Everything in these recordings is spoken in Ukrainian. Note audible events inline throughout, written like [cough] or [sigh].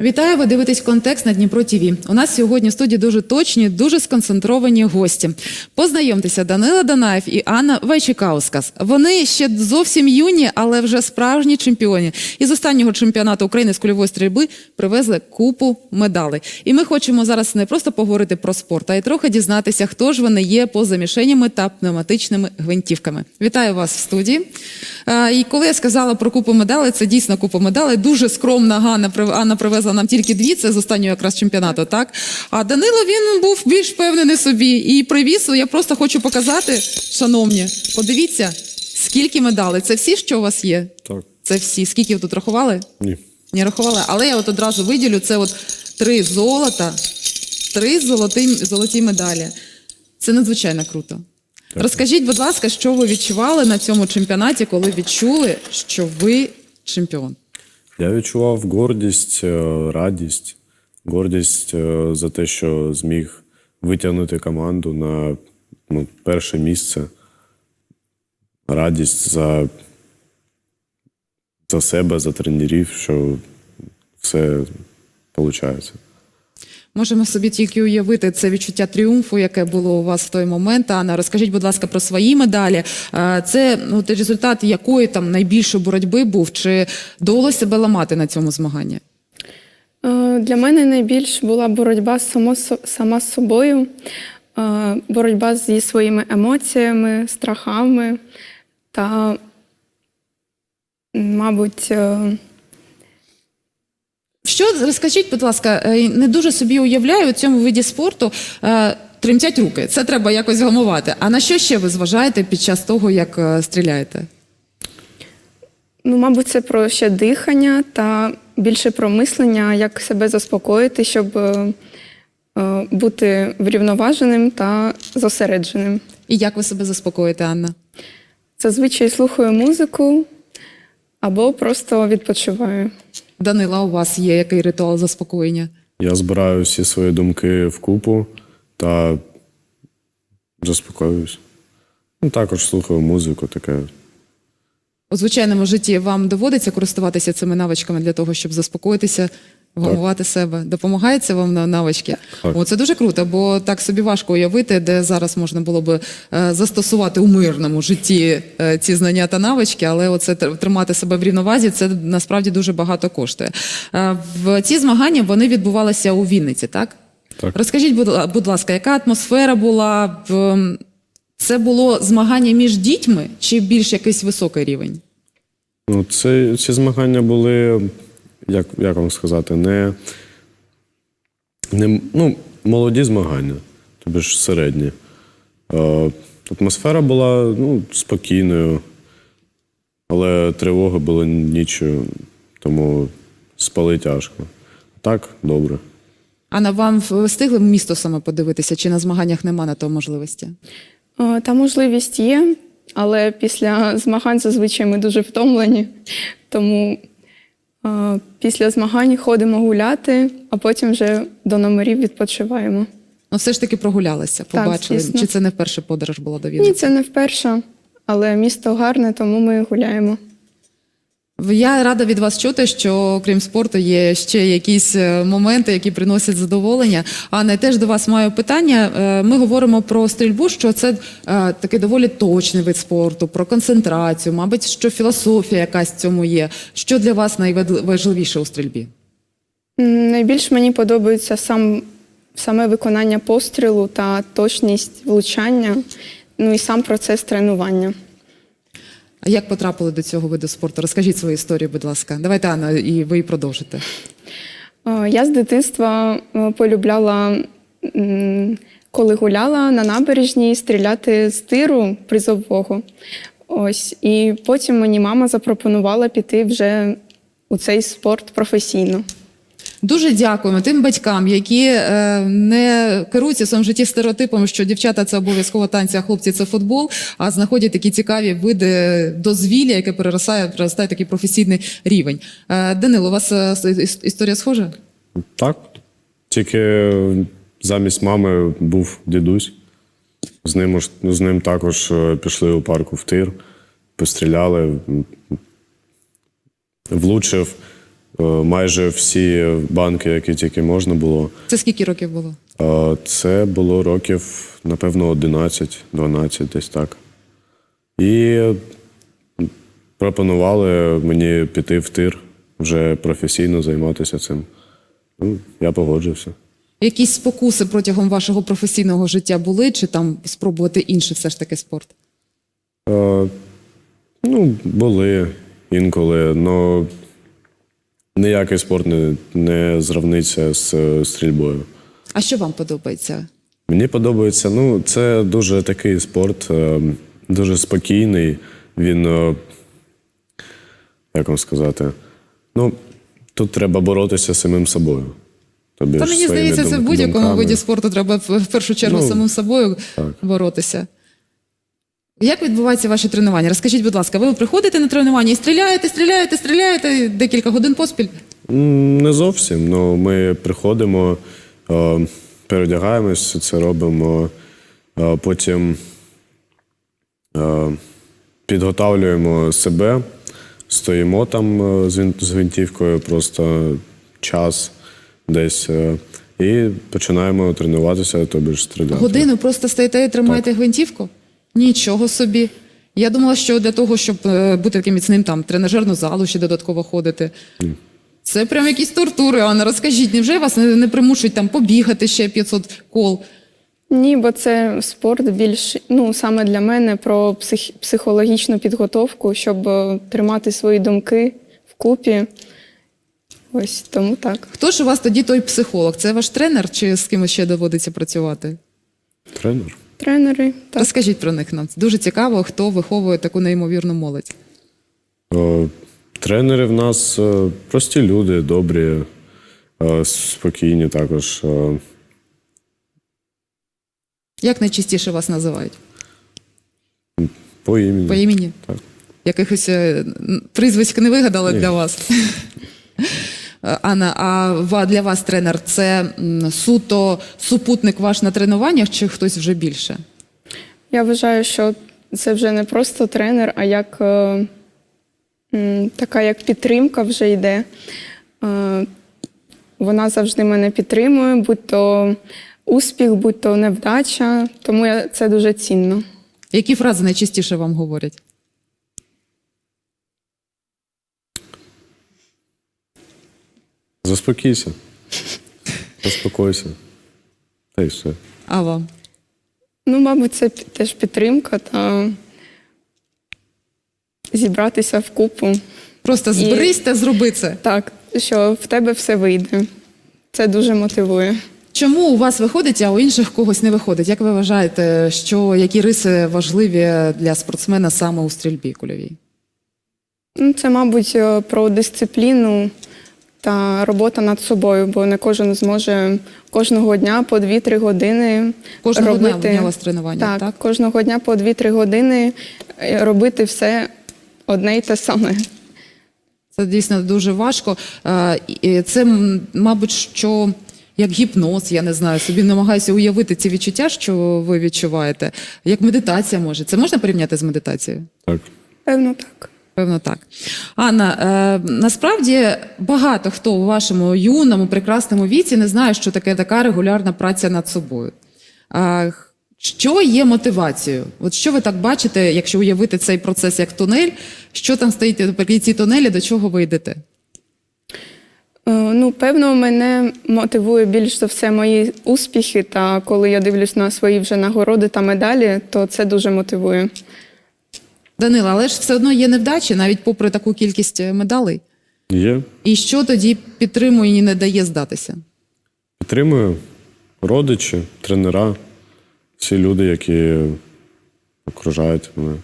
Вітаю, ви дивитесь контекст на Дніпро ТІВІ. У нас сьогодні в студії дуже точні, дуже сконцентровані гості. Познайомтеся, Данила Данаєв і Анна Вайчикаускас. Вони ще зовсім юні, але вже справжні чемпіони. Із останнього чемпіонату України з кульової стрільби привезли купу медалей. І ми хочемо зараз не просто поговорити про спорт, а й трохи дізнатися, хто ж вони є поза мішенями та пневматичними гвинтівками. Вітаю вас в студії. Е, І коли я сказала про купу медалей, це дійсно купа медалей. Дуже скромна Ганна Анна привезла нам тільки дві. Це з останнього якраз чемпіонату. Так а Данило він був більш впевнений собі і привіз. Я просто хочу показати, шановні, подивіться, скільки медалей. Це всі, що у вас є? Так. Це всі. Скільки ви тут рахували? Ні. Не рахували, але я от одразу виділю це от три золота, три золоті, золоті медалі. Це надзвичайно круто. Розкажіть, будь ласка, що ви відчували на цьому чемпіонаті, коли відчули, що ви чемпіон? Я відчував гордість, е, радість, гордість е, за те, що зміг витягнути команду на ну, перше місце. Радість за, за себе, за тренерів, що все виходить. Можемо собі тільки уявити це відчуття тріумфу, яке було у вас в той момент. Анна, розкажіть, будь ласка, про свої медалі. Е, Це ну, результат якої там найбільшої боротьби був? Чи довелося себе ламати на цьому змаганні? Е, Для мене найбільш була боротьба само, сама з собою, е, боротьба зі своїми емоціями, страхами та, мабуть, Що розкажіть, будь ласка, е, не дуже собі уявляю у цьому виді спорту. е, Тремтять руки, це треба якось гамувати. А на що ще ви зважаєте під час того, як е, стріляєте? ну, мабуть, це про ще дихання та більше про мислення, як себе заспокоїти, щоб е, бути врівноваженим та зосередженим. І як ви себе заспокоїте, Анна? Зазвичай слухаю музику або просто відпочиваю. Данила, у вас є який ритуал заспокоєння? Я збираю всі свої думки в купу та заспокоююсь. Ну, також слухаю музику, таке. У звичайному житті вам доводиться користуватися цими навичками для того, щоб заспокоїтися, вгамувати себе. Допомагається вам на навички? Так. О, це дуже круто, бо так собі важко уявити, де зараз можна було би е, застосувати у мирному житті е, ці знання та навички, але оце тримати себе в рівновазі, це насправді дуже багато коштує. Е, в ці змагання вони відбувалися у Вінниці, так? Так. Розкажіть, будь, ласка, яка атмосфера була? Це було змагання між дітьми чи більш якийсь високий рівень? Ну, це, ці змагання були, як, як вам сказати, не, не ну, молоді змагання, тобі ж середні. Е, атмосфера була ну, спокійною, але тривоги було нічою, тому спали тяжко. Так, добре. А на вам встигли місто саме подивитися, чи на змаганнях нема на то можливості? Е, Та можливість є, але після змагань зазвичай ми дуже втомлені. Тому після змагань ходимо гуляти, а потім вже до номерів відпочиваємо. Ну, все ж таки прогулялися, побачили. Так, чи це не вперше подорож була до Ні, це не вперше, але місто гарне, тому ми гуляємо. Я рада від вас чути, що крім спорту є ще якісь е, моменти, які приносять задоволення. Анна, я теж до вас маю питання. Е, Ми говоримо про стрільбу, що це е, такий доволі точний вид спорту, про концентрацію, мабуть, що філософія якась в цьому є. Що для вас найважливіше у стрільбі? Найбільш мені подобається сам, саме виконання пострілу та точність влучання, ну і сам процес тренування. А як потрапили до цього виду спорту? Розкажіть свою історію, будь ласка. Давайте, Анна, і ви продовжите. Я з дитинства полюбляла, коли гуляла на набережній, стріляти з тиру призового. Ось. І потім мені мама запропонувала піти вже у цей спорт професійно. Дуже дякуємо тим батькам, які е, не керуються в своєму житті стереотипом, що дівчата це обов'язково танці, а хлопці це футбол, а знаходять такі цікаві види дозвілля, яке переростає, переростає такий професійний рівень. Е, Данило, у вас е, іс- історія схожа? Так. Тільки замість мами був дідусь. З ним, з ним також е, пішли у парку в тир, постріляли, влучив майже всі банки, які тільки можна було. Це скільки років було? Е, Це було років, напевно, 11-12, десь так. І пропонували мені піти в тир, вже професійно займатися цим. Ну, я погоджився. Якісь спокуси протягом вашого професійного життя були, чи там спробувати інший все ж таки спорт? Е, ну, були інколи, але ніякий спорт не, не зравниться з е, стрільбою. А що вам подобається? Мені подобається, ну, це дуже такий спорт, е, дуже спокійний. Він, е, як вам сказати, ну, тут треба боротися з самим собою. Тобі Та мені здається, це в будь-якому виді спорту треба в першу чергу Ну, самим собою так. боротися. Як відбуваються ваші тренування? Розкажіть, будь ласка, ви приходите на тренування і стріляєте, стріляєте, стріляєте декілька годин поспіль? Не зовсім. Ну, ми приходимо, е, переодягаємось, це робимо, е, потім е, підготавлюємо себе, стоїмо там з гвинтівкою просто час десь. І починаємо тренуватися, тобі ж стріляти. Годину просто стоїте і тримаєте гвинтівку? Нічого собі. Я думала, що для того, щоб е, бути таким міцним, там тренажерну залу ще додатково ходити. Це прям якісь тортури, Анна. Розкажіть, невже вас не, не примушують там побігати ще 500 кол? Ні, бо це спорт більш ну саме для мене про псих, психологічну підготовку, щоб е, тримати свої думки вкупі. Ось тому так. Хто ж у вас тоді той психолог? Це ваш тренер чи з кимось ще доводиться працювати? Тренер. Тренери, так. Розкажіть про них нам. Дуже цікаво, хто виховує таку неймовірну молодь. О, Тренери в нас е, прості люди, добрі, е, спокійні також. е, Як найчастіше вас називають? По імені. По імені? Так. Якихось е, н- прізвиськ не вигадали Ні. для вас? [laughs] Е, Анна, а для вас тренер це суто супутник ваш на тренуваннях чи хтось вже більше? Я вважаю, що це вже не просто тренер, а як е, така як підтримка вже йде. Е, вона завжди мене підтримує, будь то успіх, будь то невдача. Тому це дуже цінно. Які фрази найчастіше вам говорять? Заспокійся. Заспокойся. Та й все. А вам? Ну, мабуть, це теж підтримка та зібратися в купу. Просто зберись та зроби це. Так, що в тебе все вийде. Це дуже мотивує. Чому у вас виходить, а у інших когось не виходить? Як ви вважаєте, що які риси важливі для спортсмена саме у стрільбі кульовій? Ну, Це, мабуть, е, про дисципліну та робота над собою, бо не кожен зможе кожного дня по 2-3 години Кожного робити. в дня у вас тренування, так, так? кожного дня по 2-3 години е, робити все одне й те саме. Це дійсно дуже важко. Е, Це, мабуть, що як гіпноз, я не знаю, собі намагаюся уявити ці відчуття, що ви відчуваєте. Як медитація може. Це можна порівняти з медитацією? Так. Певно, так. Певно, так. Анна, е, насправді багато хто у вашому юному, прекрасному віці не знає, що таке така регулярна праця над собою. Х- що є мотивацією? От що ви так бачите, якщо уявити цей процес як тунель, що там стоїть наприкінці тунелі, до чого ви йдете? Е, Ну, певно, мене мотивує більш за все мої успіхи. Та коли я дивлюсь на свої вже нагороди та медалі, то це дуже мотивує. Данила, але ж все одно є невдачі, навіть попри таку кількість е, медалей. Є. І що тоді підтримує і не дає здатися? Підтримую родичі, тренера, всі люди, які окружають мене.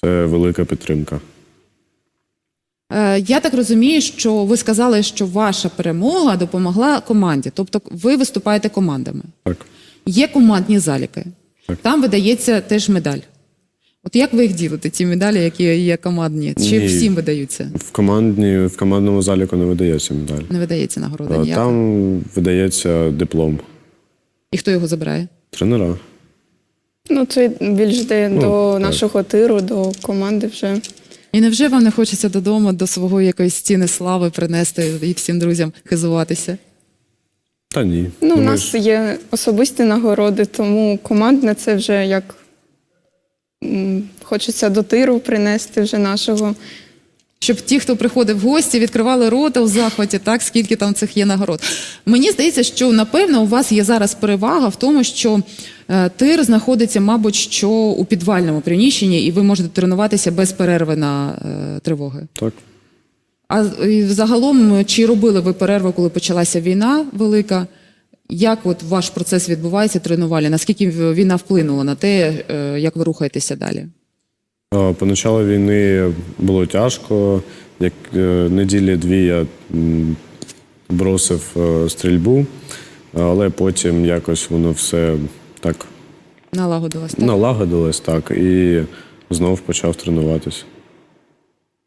Це велика підтримка. Е, Я так розумію, що ви сказали, що ваша перемога допомогла команді, тобто ви виступаєте командами. Так. Є командні заліки. Так. Там видається теж медаль. От як ви їх ділите, ці медалі, які є командні? Чи Ні. всім видаються? В, командні, в командному заліку не видається медаль. Не видається нагорода А ніяка. Там видається диплом І хто його забирає? тренера. Ну, це більш йде Ну, до так. нашого тиру, до команди вже. І невже вам не хочеться додому до свого якоїсь стіни слави принести і всім друзям хизуватися? Та ні. Ну, у Ми нас ж- є особисті нагороди, тому командне це вже як хочеться до тиру принести вже нашого. Щоб ті, хто приходив в гості, відкривали рота у захваті, так скільки там цих є нагород. Мені здається, що напевно у вас є зараз перевага в тому, що е, тир знаходиться, мабуть, що у підвальному приміщенні, і ви можете тренуватися без перерви на е, тривоги. Так. А і загалом, чи робили ви перерву, коли почалася війна велика? Як от ваш процес відбувається тренувальний? Наскільки війна вплинула на те, е, як ви рухаєтеся далі? А, Поначалу війни було тяжко. Як е, неділі дві я бросив е, стрільбу, але потім якось воно все так Налагодилось, так? налагодилось, так, і знов почав тренуватися.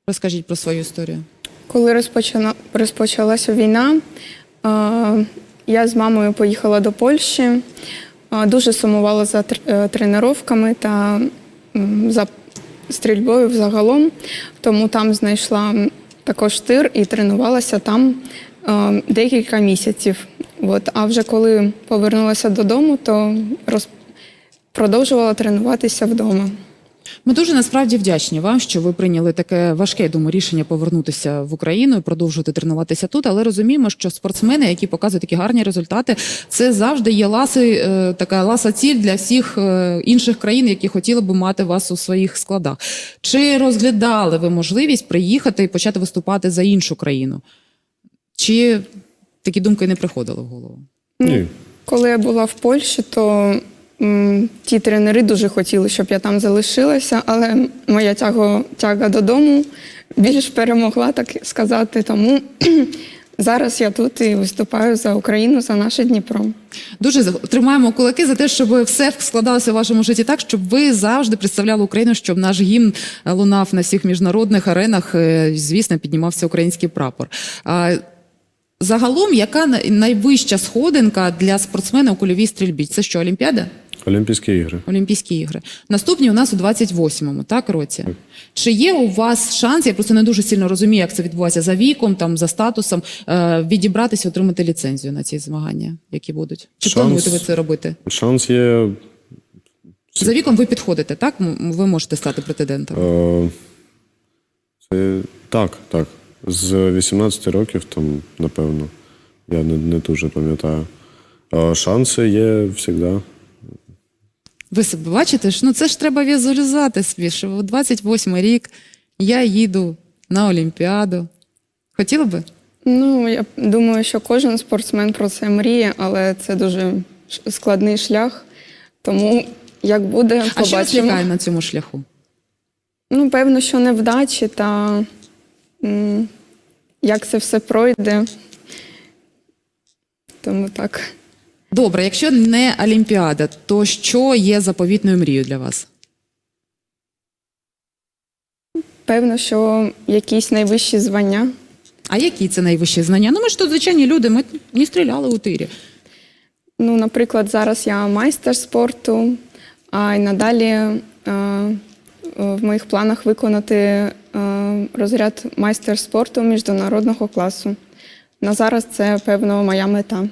Розкажіть про свою історію. Коли розпочана, розпочалася війна, е, я з мамою поїхала до Польщі, дуже сумувала за е, тренуваннями та за стрільбою взагалом, тому там знайшла також тир і тренувалася там декілька місяців. От. А вже коли повернулася додому, то роз... продовжувала тренуватися вдома. Ми дуже насправді вдячні вам, що ви прийняли таке важке я думаю, рішення повернутися в Україну і продовжувати тренуватися тут. Але розуміємо, що спортсмени, які показують такі гарні результати, це завжди є ласи, е, така ласа ціль для всіх е, інших країн, які хотіли би мати вас у своїх складах. Чи розглядали ви можливість приїхати і почати виступати за іншу країну? Чи такі думки не приходили в голову? Ні. Коли я була в Польщі, то ті тренери дуже хотіли, щоб я там залишилася, але моя тяга, тяга додому більш перемогла, так сказати. Тому [clears throat] зараз я тут і виступаю за Україну, за наше Дніпро. Дуже тримаємо кулаки за те, щоб все складалося в вашому житті так, щоб ви завжди представляли Україну, щоб наш гімн е, лунав на всіх міжнародних аренах. е, Звісно, піднімався український прапор. Загалом, яка най- найвища сходинка для спортсмена у кульовій стрільбі? Це що, Олімпіада? Олімпійські ігри. Олімпійські ігри. Наступні у нас у 28-му, так, році. Чи є у вас шанс, я просто не дуже сильно розумію, як це відбувається за віком, там, за статусом, е, відібратися, отримати ліцензію на ці змагання, які будуть? Чи Шанс- плануєте ви це робити? Шанс є. За віком ви підходите, так? М- Ви можете стати претендентом. Е, це, так, так. З 18 років, там, напевно, я не, не дуже пам'ятаю. Е, шанси є завжди. Ви себе бачите? ж? Ну це ж треба візуалізувати собі, що у 28 рік я їду на Олімпіаду. Хотіли би? Ну, я думаю, що кожен спортсмен про це мріє, але це дуже складний шлях. Тому як буде, А що вас побачимо. на цьому шляху? Ну, певно, що невдачі та м, як це все пройде. Тому так. Добре, якщо не Олімпіада, то що є заповітною мрією для вас? Певно, що якісь найвищі звання. А які це найвищі знання? Ну, ми ж тут звичайні люди, ми не стріляли у тирі. Ну, наприклад, зараз я майстер спорту, а й надалі е, в моїх планах виконати е, розряд майстер спорту міжнародного класу. На зараз це, певно, моя мета.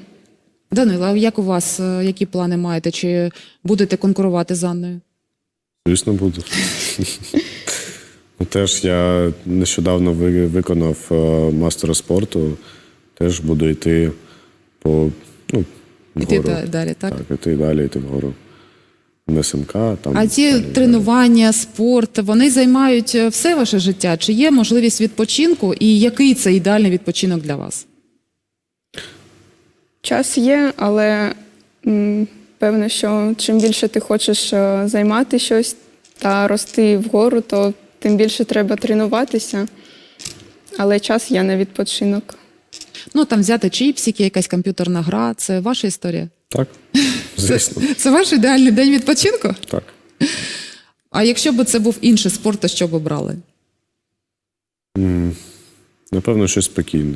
Данила, а як у вас, е, які плани маєте? Чи будете конкурувати з Анною? Звісно, буду. Ну, Теж я нещодавно ви- виконав е, мастера спорту. Теж буду йти по ну, Іти вгору. да- далі, так? Так, іти далі, йти вгору. На СМК, там. А ці далі, далі. тренування, спорт, вони займають е, все ваше життя? Чи є можливість відпочинку? І який це ідеальний відпочинок для вас? Час є, але м, певно, що чим більше ти хочеш е, займати щось та рости вгору, то тим більше треба тренуватися. Але час є на відпочинок. Ну там взяти чіпсики, якась комп'ютерна гра. Це ваша історія? Так, [laughs] звісно. Це ваш ідеальний день відпочинку? Так. А якщо б це був інший спорт, то що б обрали? Напевно, щось спокійне.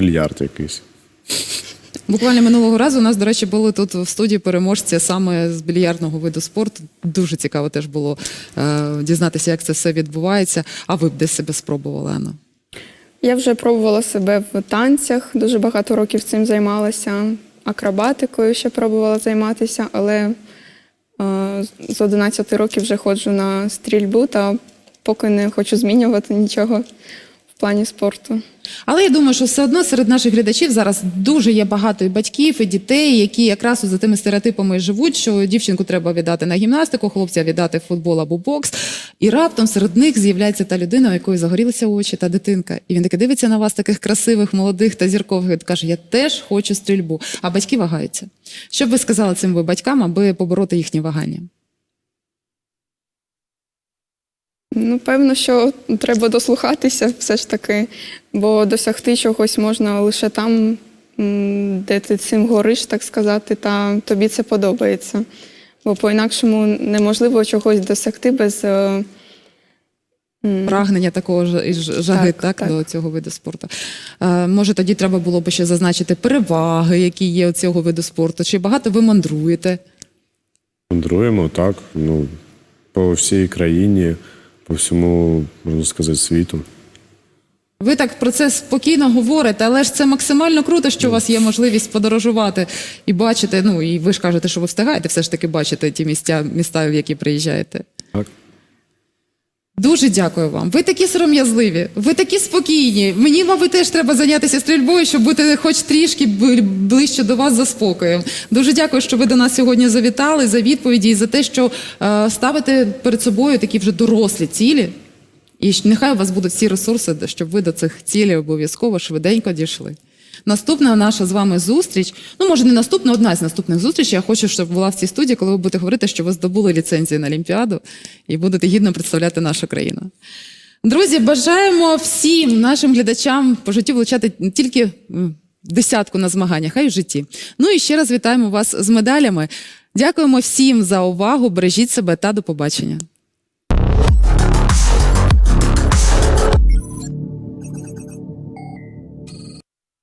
Більярд якийсь. Буквально минулого разу у нас, до речі, були тут в студії переможці саме з більярдного виду спорту. Дуже цікаво теж було е, дізнатися, як це все відбувається. А ви б десь себе спробували, Анна? Я вже пробувала себе в танцях, дуже багато років цим займалася. Акробатикою ще пробувала займатися, але е, з 11 років вже ходжу на стрільбу та поки не хочу змінювати нічого в плані спорту. Але я думаю, що все одно серед наших глядачів зараз дуже є багато і батьків, і дітей, які якраз за тими стереотипами живуть, що дівчинку треба віддати на гімнастику, хлопця віддати в футбол або бокс. І раптом серед них з'являється та людина, у якої загорілися очі, та дитинка. І він таки дивиться на вас, таких красивих, молодих та зіркових, і каже: Я теж хочу стрільбу. А батьки вагаються. Що б ви сказали цим ви батькам, аби побороти їхні вагання? Ну, певно, що треба дослухатися все ж таки, бо досягти чогось можна лише там, де ти цим гориш, так сказати, та тобі це подобається. Бо по-інакшому неможливо чогось досягти без. е, Прагнення такого ж і жаги так, Так, так. до цього виду спорту. Е, може, тоді треба було б ще зазначити переваги, які є у цього виду спорту. Чи багато ви мандруєте? Мандруємо так, ну, по всій країні, по всьому, можна сказати, світу. Ви так про це спокійно говорите, але ж це максимально круто, що у вас є можливість подорожувати і бачити. Ну і ви ж кажете, що ви встигаєте все ж таки бачити ті місця, міста, в які приїжджаєте. Так. Дуже дякую вам. Ви такі сором'язливі, ви такі спокійні. Мені, мабуть, теж треба зайнятися стрільбою, щоб бути хоч трішки ближче до вас за спокоєм. Дуже дякую, що ви до нас сьогодні завітали за відповіді і за те, що е, ставите перед собою такі вже дорослі цілі. І нехай у вас будуть всі ресурси, щоб ви до цих цілей обов'язково швиденько дійшли. Наступна наша з вами зустріч. Ну, може, не наступна, одна з наступних зустрічей. Я хочу, щоб була в цій студії, коли ви будете говорити, що ви здобули ліцензію на Олімпіаду і будете гідно представляти нашу країну. Друзі, бажаємо всім нашим глядачам по життю влучати не тільки десятку на змаганнях, а й в житті. Ну і ще раз вітаємо вас з медалями. Дякуємо всім за увагу. Бережіть себе та до побачення.